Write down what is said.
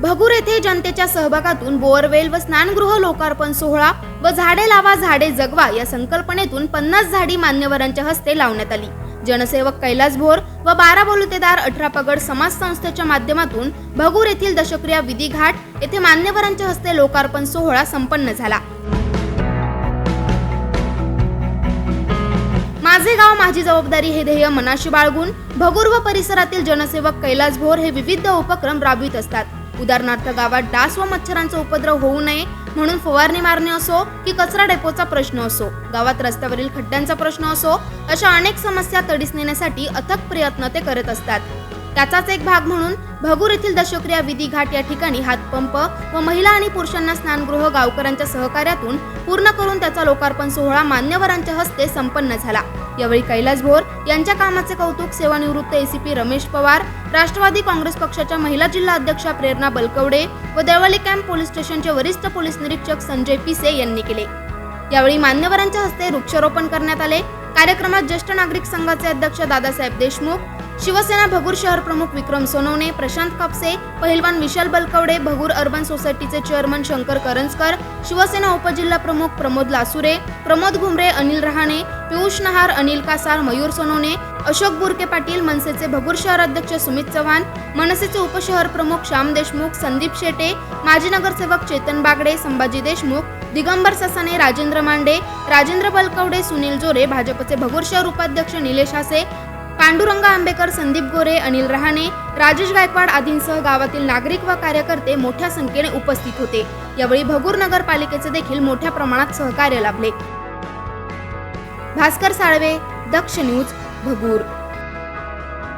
भगूर येथे जनतेच्या सहभागातून बोअरवेल व स्नानगृह लोकार्पण सोहळा व झाडे लावा झाडे जगवा या संकल्पनेतून पन्नास झाडी मान्यवरांच्या हस्ते लावण्यात आली. जनसेवक कैलास भोर व बारा बलुतेदार अठरा पगड समाज संस्थेच्या माध्यमातून भगूर येथील दशक्रिया विधी घाट येथे मान्यवरांच्या हस्ते लोकार्पण सोहळा संपन्न झाला. माझे गाव माझी जबाबदारी हे ध्येय मनाशी बाळगून भगूर व परिसरातील जनसेवक कैलास भोर हे विविध उपक्रम राबवित असतात. उदाहरणार्थ गावात डास व मच्छरांचा उपद्रव होऊ नये म्हणून फवारणी मारणे असो की कचरा डेपोचा प्रश्न असो गावात रस्त्यावरील खड्ड्यांचा प्रश्न असो अशा अनेक समस्या तडीस नेण्यासाठी अथक प्रयत्न ते करत असतात. त्याचाच एक भाग म्हणून भगूर येथील दशक्रिया विधी घाट या ठिकाणी हातपंप व महिला आणि पुरुषांना स्नानगृह गावकऱ्यांच्या सहकार्यातून पूर्ण करून त्याचा लोकार्पण सोहळा मान्यवरांच्या हस्ते संपन्न झाला. यावेळी कैलास भोर यांच्या कामाचे कौतुक सेवानिवृत्त एसीपी रमेश पवार राष्ट्रवादी काँग्रेस पक्षाच्या महिला जिल्हा अध्यक्षा प्रेरणा बलकवडे व देवळी कॅम्प पोलीस स्टेशनचे वरिष्ठ पोलीस निरीक्षक संजय पिसे यांनी केले. यावेळी मान्यवरांच्या हस्ते वृक्षारोपण करण्यात आले. कार्यक्रमात ज्येष्ठ नागरिक संघाचे अध्यक्ष दादासाहेब देशमुख शिवसेना भगूर शहर प्रमुख विक्रम सोनवणे प्रशांत कापसे पहिलवान विशाल बलकवडे भगूर अर्बन सोसायटीचे चेअरमन शंकर करंजकर शिवसेना उपजिल्हा प्रमुख प्रमोद लासुरे प्रमोद घुमरे अनिल रहाणे पियुष नहार अनिल कासार मयूर सोनवणे अशोक बुरके पाटील मनसेचे भगूर शहर अध्यक्ष सुमित चव्हाण मनसेचे उपशहर प्रमुख श्याम देशमुख संदीप शेटे माजी नगरसेवक चेतन बागडे संभाजी देशमुख दिगंबर ससाने राजेंद्र मांडे राजेंद्र बलकवडे सुनील जोरे भाजपचे भगूर शहर उपाध्यक्ष निलेश हासे पांडुरंगा आंबेकर संदीप गोरे अनिल रहाणे राजेश गायकवाड आदींसह गावातील नागरिक व कार्यकर्ते मोठ्या संख्येने उपस्थित होते. यावेळी भगूर नगरपालिकेचे देखील मोठ्या प्रमाणात सहकार्य लाभले. भास्कर साळवे दक्ष न्यूज भगूर.